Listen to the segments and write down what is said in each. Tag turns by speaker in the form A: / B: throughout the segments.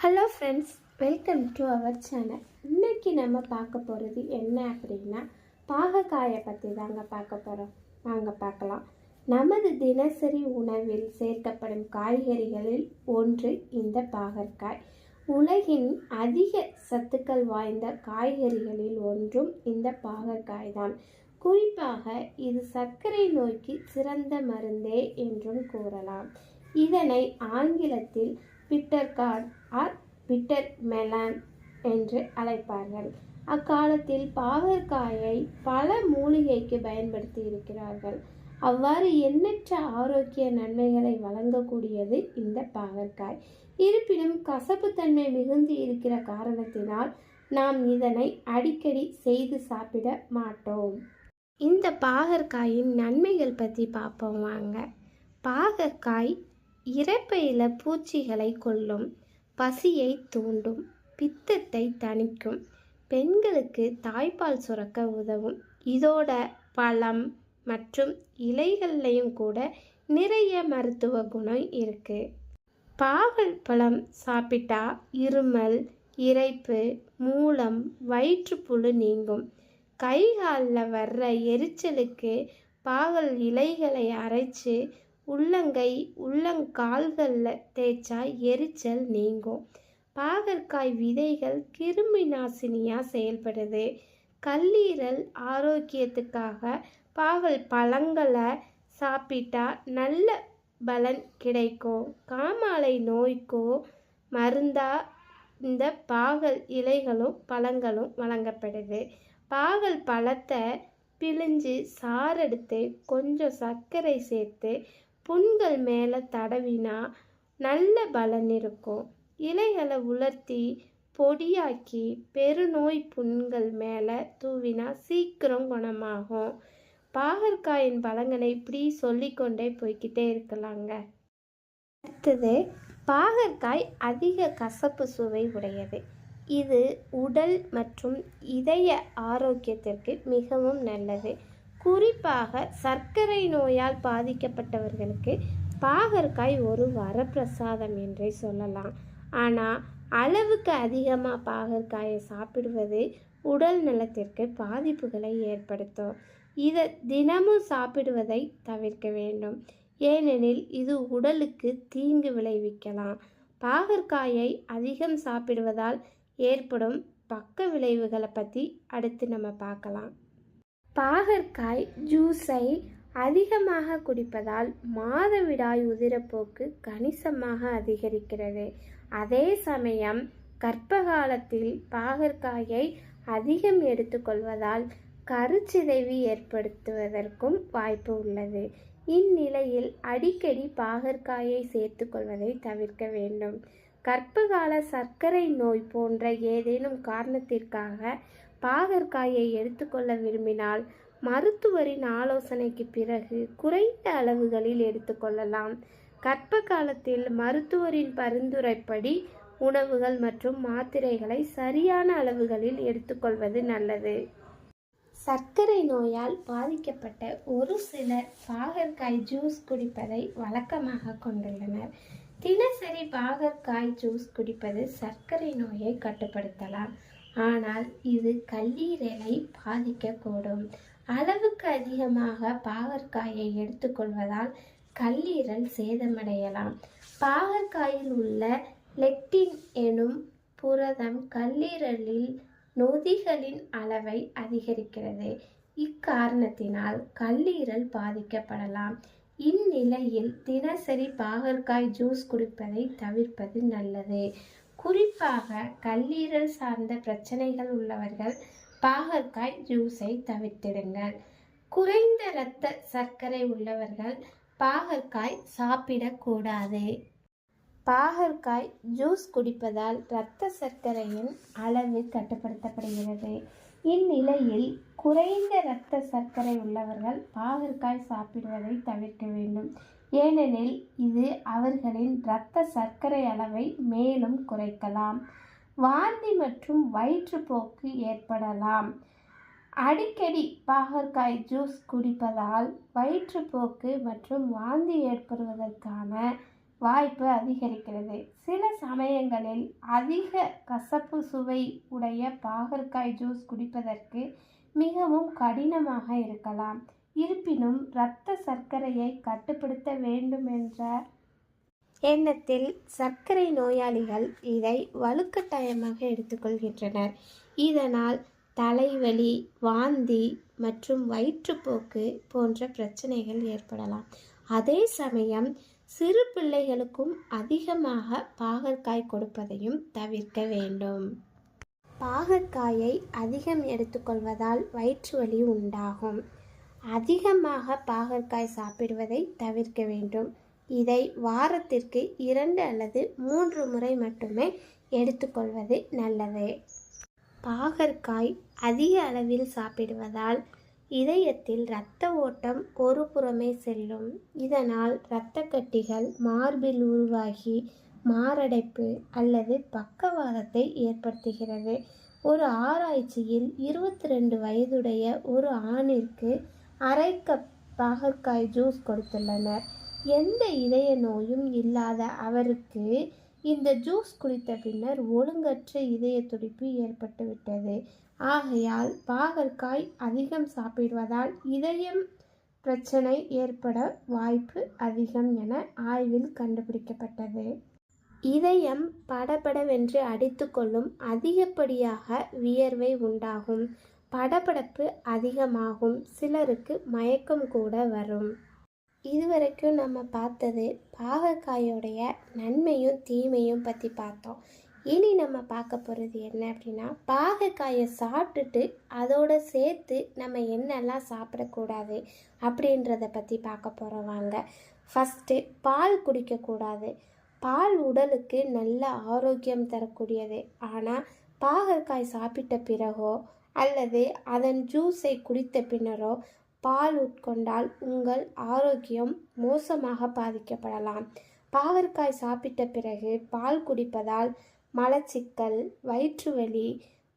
A: Hello friends welcome to our channel இன்னைக்கு நம்ம பார்க்க போகிறது என்ன அப்படின்னா பாகக்காயை பற்றி தாங்க பார்க்க போகிறோம் வாங்க பார்க்கலாம். நமது தினசரி உணவில் சேர்க்கப்படும் காய்கறிகளில் ஒன்று இந்த பாகற்காய். உலகின் அதிக சத்துக்கள் வாய்ந்த காய்கறிகளில் ஒன்றும் இந்த பாகற்காய் தான் குறிப்பாக இது சர்க்கரை நோய்க்கு சிறந்த மருந்தே என்றும் கூறலாம். இதனை ஆங்கிலத்தில் பிட்டர்கார்ட் ஆர். பிட்டர் மெலான் என்று அழைப்பார்கள். அக்காலத்தில் பாகற்காயை பல மூலிகைக்கு பயன்படுத்தி இருக்கிறார்கள். அவ்வாறு எண்ணற்ற ஆரோக்கிய நன்மைகளை வழங்கக்கூடியது இந்த பாகற்காய். இருப்பினும் கசப்புத்தன்மை மிகுந்து இருக்கிற காரணத்தினால் நாம் இதனை அடிக்கடி செய்து சாப்பிட மாட்டோம். இந்த பாகற்காயின் நன்மைகள் பற்றி பார்ப்போம் வாங்க. பாகற்காய் இறப்பையில் பூச்சிகளை கொல்லும் பசியை தூண்டும் பித்தத்தை தணிக்கும். பெண்களுக்கு தாய்ப்பால் சுரக்க உதவும். இதோட பழம் மற்றும் இலைகள்லையும் கூட நிறைய மருத்துவ குணம் இருக்குது பாகல் பழம் சாப்பிட்டா இருமல் இரைப்பு மூலம் வயிற்றுப்புழு நீங்கும். கை காலில் வர்ற எரிச்சலுக்கு பாகல் இலைகளை அரைச்சு உள்ளங்கை உள்ளங்கால்களில் தேய்ச்சா எரிச்சல் நீங்கும். பாகற்காய் விதைகள் கிருமி நாசினியாக செயல்படுது. கல்லீரல் ஆரோக்கியத்துக்காக பாகல் பழங்களை சாப்பிட்டா நல்ல பலன் கிடைக்கும். காமாலை நோய்க்கோ மருந்தா இந்த பாகல் இலைகளும் பழங்களும் வழங்கப்படுது. பாகல் பழத்தை பிழிஞ்சு சாரெடுத்து கொஞ்சம் சர்க்கரை சேர்த்து புண்கள் மேலே தடவினா நல்ல பலன் இருக்கும். இலைகளை உலர்த்தி பொடியாக்கி பெருநோய் புண்கள் மேலே தூவினா சீக்கிரம் குணமாகும். பாகற்காயின் பழங்களை இப்படி சொல்லிக்கொண்டே போய்கிட்டே இருக்கலாங்க. அடுத்தது பாகற்காய் அதிக கசப்பு சுவை உடையது. இது உடல் மற்றும் இதய ஆரோக்கியத்திற்கு மிகவும் நல்லது. குறிப்பாக சர்க்கரை நோயால் பாதிக்கப்பட்டவர்களுக்கு பாகற்காய் ஒரு வரப்பிரசாதம் என்றே சொல்லலாம். ஆனால் அளவுக்கு அதிகமாக பாகற்காயை சாப்பிடுவது உடல் நலத்திற்கு பாதிப்புகளை ஏற்படுத்தும். இதை தினமும் சாப்பிடுவதை தவிர்க்க வேண்டும். ஏனெனில் இது உடலுக்கு தீங்கு விளைவிக்கலாம். பாகற்காயை அதிகம் சாப்பிடுவதால் ஏற்படும் பக்க விளைவுகளை பற்றி அடுத்து நம்ம பார்க்கலாம். பாகற்காய் ஜூஸை அதிகமாக குடிப்பதால் மாதவிடாய் உதிரப்போக்கு கணிசமாக அதிகரிக்கிறது. அதே சமயம் கர்ப்பகாலத்தில் பாகற்காயை அதிகம் எடுத்துக்கொள்வதால் கருச்சிதைவு ஏற்படுத்துவதற்கும் வாய்ப்பு உள்ளது. இந்நிலையில் அடிக்கடி பாகற்காயை சேர்த்துக்கொள்வதை தவிர்க்க வேண்டும். கர்ப்பகால சர்க்கரை நோய் போன்ற ஏதேனும் காரணத்திற்காக பாகற்காயை எடுத்துக்கொள்ள விரும்பினால் மருத்துவரின் ஆலோசனைக்கு பிறகு குறைந்த அளவுகளில் எடுத்துக்கொள்ளலாம் கர்ப்ப காலத்தில் மருத்துவரின் பரிந்துரைப்படி உணவுகள் மற்றும் மாத்திரைகளை சரியான அளவுகளில் எடுத்துக்கொள்வது நல்லது. சர்க்கரை நோயால் பாதிக்கப்பட்ட ஒரு சிலர் பாகற்காய் ஜூஸ் குடிப்பதை வழக்கமாக கொண்டுள்ளனர். தினசரி பாகற்காய் ஜூஸ் குடிப்பது சர்க்கரை நோயை கட்டுப்படுத்தலாம். ஆனால் இது கல்லீரலை பாதிக்கக்கூடும். அளவுக்கு அதிகமாக பாகற்காயை எடுத்துக்கொள்வதால் கல்லீரல் சேதமடையலாம். பாகற்காயில் உள்ள லெக்டின் எனும் புரதம் கல்லீரலில் நொதிகளின் அளவை அதிகரிக்கிறது. இக்காரணத்தினால் கல்லீரல் பாதிக்கப்படலாம். இந்நிலையில் தினசரி பாகற்காய் ஜூஸ் குடிப்பதை தவிர்ப்பது நல்லது. குறிப்பாக கல்லீரல் சார்ந்த பிரச்சனைகள் உள்ளவர்கள் பாகற்காய் ஜூஸை தவிர்த்திடுங்கள். குறைந்த இரத்த சர்க்கரை உள்ளவர்கள் பாகற்காய் சாப்பிடக்கூடாது. பாகற்காய் ஜூஸ் குடிப்பதால் இரத்த சர்க்கரையின் அளவு கட்டுப்படுத்தப்படுகிறது. இந்நிலையில் குறைந்த இரத்த சர்க்கரை உள்ளவர்கள் பாகற்காய் சாப்பிடுவதை தவிர்க்க வேண்டும். ஏனெனில் இது அவர்களின் இரத்த சர்க்கரை அளவை மேலும் குறைக்கலாம். வாந்தி மற்றும் வயிற்றுப்போக்கு ஏற்படலாம். அடிக்கடி பாகற்காய் ஜூஸ் குடிப்பதால் வயிற்றுப்போக்கு மற்றும் வாந்தி ஏற்படுவதற்கான வாய்ப்பு அதிகரிக்கிறது. சில சமயங்களில் அதிக கசப்பு சுவை உடைய பாகற்காய் ஜூஸ் குடிப்பதற்கு மிகவும் கடினமாக இருக்கலாம். இருப்பினும் இரத்த சர்க்கரையை கட்டுப்படுத்த வேண்டும் என்ற எண்ணத்தில் சர்க்கரை நோயாளிகள் இதை வலுக்கட்டாயமாக எடுத்துக்கொள்கின்றனர். இதனால் தலைவலி வாந்தி மற்றும் வயிற்றுப்போக்கு போன்ற பிரச்சனைகள் ஏற்படலாம். அதே சமயம் சிறு பிள்ளைகளுக்கும் அதிகமாக பாகற்காய் கொடுப்பதையும் தவிர்க்க வேண்டும். பாகற்காயை அதிகம் எடுத்துக்கொள்வதால் வயிற்று வலி உண்டாகும். அதிகமாக பாகற்காய் சாப்பிடுவதை தவிர்க்க வேண்டும். இதை வாரத்திற்கு இரண்டு அல்லது மூன்று முறை மட்டுமே எடுத்துக்கொள்வது நல்லது. பாகற்காய் அதிக அளவில் சாப்பிடுவதால் இதயத்தில் இரத்த ஓட்டம் ஒரு புறமே செல்லும். இதனால் இரத்த கட்டிகள் மார்பில் உருவாகி மாரடைப்பு அல்லது பக்கவாதத்தை ஏற்படுத்துகிறது. ஒரு ஆராய்ச்சியில் இருபத்தி ரெண்டு வயதுடைய ஒரு ஆணிற்கு அரை கப் பாகற்காய் ஜூஸ் கொடுத்துள்ளனர். எந்த இதய நோயும் இல்லாத அவருக்கு இந்த ஜூஸ் குடித்த பின்னர் ஒழுங்கற்ற இதய துடிப்பு ஏற்பட்டுவிட்டது. ஆகையால் பாகற்காய் அதிகம் சாப்பிடுவதால் இதயம் பிரச்சனை ஏற்பட வாய்ப்பு அதிகம் என ஆய்வில் கண்டுபிடிக்கப்பட்டது. இதயம் படபடவென்று அடித்துக்கொள்ளும் அதிகப்படியாக வியர்வை உண்டாகும். படபடப்பு அதிகமாகும் சிலருக்கு மயக்கம் கூட வரும். இதுவரைக்கும் நம்ம பார்த்தது பாகற்காயோடைய நன்மையும் தீமையும் பற்றி பார்த்தோம். இனி நம்ம பார்க்க போகிறது என்ன அப்படின்னா பாகற்காயை சாப்பிட்டுட்டு அதோட சேர்த்து நம்ம என்னெல்லாம் சாப்பிடக்கூடாது அப்படின்றத பற்றி பார்க்க போகிறோம் வாங்க. ஃபஸ்ட்டு பால் குடிக்கக்கூடாது. பால் உடலுக்கு நல்ல ஆரோக்கியம் தரக்கூடியது. ஆனால் பாகற்காய் சாப்பிட்ட பிறகோ அல்லது அதன் ஜூஸை குடித்த பின்னரோ பால் உட்கொண்டால் உங்கள் ஆரோக்கியம் மோசமாக பாதிக்கப்படலாம். பாகற்காய் சாப்பிட்ட பிறகு பால் குடிப்பதால் மலச்சிக்கல் வயிற்றுவலி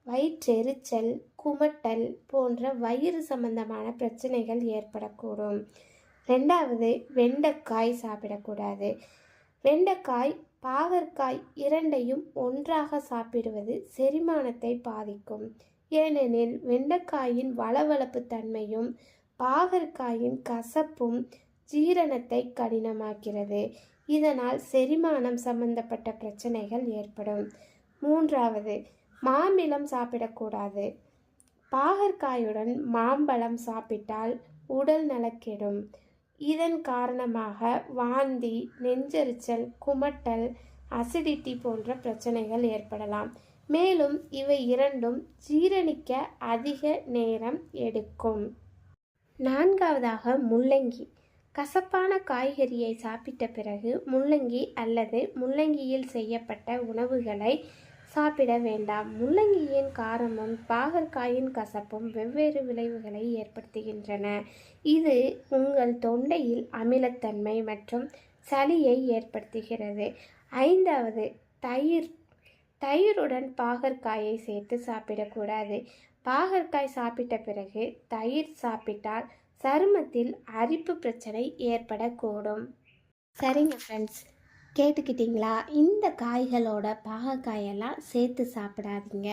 A: வயிற்றெரிச்சல் குமட்டல் போன்ற வயிறு சம்பந்தமான பிரச்சனைகள் ஏற்படக்கூடும். ரெண்டாவது வெண்டைக்காய் சாப்பிடக்கூடாது. வெண்டைக்காய் பாகற்காய் இரண்டையும் ஒன்றாக சாப்பிடுவது செரிமானத்தை பாதிக்கும். ஏனெனில் வெண்டைக்காயின் வளவளப்பு தன்மையும் பாகற்காயின் கசப்பும் ஜீரணத்தை கடினமாக்கிறது. இதனால் செரிமானம் சம்பந்தப்பட்ட பிரச்சனைகள் ஏற்படும். மூன்றாவது மாம்பழம் சாப்பிடக்கூடாது. பாகற்காயுடன் மாம்பழம் சாப்பிட்டால் உடல் நலக்கெடும். இதன் காரணமாக வாந்தி நெஞ்செரிச்சல் குமட்டல் அசிடிட்டி போன்ற பிரச்சனைகள் ஏற்படலாம். மேலும் இவை இரண்டும் ஜீரணிக்க அதிக நேரம் எடுக்கும். நான்காவதாக முள்ளங்கி. கசப்பான காய்கறியை சாப்பிட்ட பிறகு முள்ளங்கி அல்லது முள்ளங்கியில் செய்யப்பட்ட உணவுகளை சாப்பிட வேண்டாம். முள்ளங்கியின் காரமும் பாகற்காயின் கசப்பும் வெவ்வேறு விளைவுகளை ஏற்படுத்துகின்றன. இது உங்கள் தொண்டையில் அமிலத்தன்மை மற்றும் சளியை ஏற்படுத்துகிறது. ஐந்தாவது தயிர் தயிருடன் பாகற்காயை சேர்த்து சாப்பிடக்கூடாது. பாகற்காய் சாப்பிட்ட பிறகு தயிர் சாப்பிட்டால் சருமத்தில் அரிப்பு பிரச்சனை ஏற்படக்கூடும். சரிங்க ஃப்ரெண்ட்ஸ் கேட்டுக்கிட்டிங்களா? இந்த காய்களோட பாகக்காயெல்லாம் சேர்த்து சாப்பிடாதீங்க.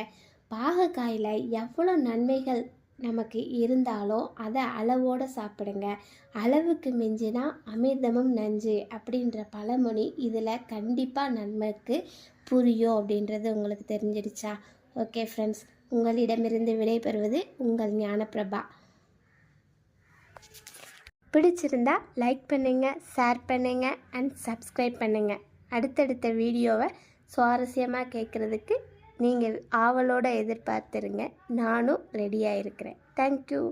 A: பாகக்காயில் எவ்வளோ நன்மைகள் நமக்கு இருந்தாலும் அதை அளவோடு சாப்பிடுங்க. அளவுக்கு மிஞ்சினா அமிர்தமும் நஞ்சு அப்படின்ற பழமொழி இதில் கண்டிப்பாக நன்மைக்கு புரியும் அப்படின்றது உங்களுக்கு தெரிஞ்சிடுச்சா? ஓகே ஃப்ரெண்ட்ஸ் உங்களிடமிருந்து விடைபெறுவது உங்கள் ஞானப்பிரபா. பிடிச்சிருந்தா லைக் பண்ணுங்கள் ஷேர் பண்ணுங்கள் அண்ட் சப்ஸ்கிரைப் பண்ணுங்கள் அடுத்தடுத்த வீடியோவை சுவாரஸ்யமாக கேட்குறதுக்கு நீங்கள் ஆவலோடு எதிர்பார்த்துருங்க. நானும் ரெடியாக இருக்கிறேன் தேங்க்யூ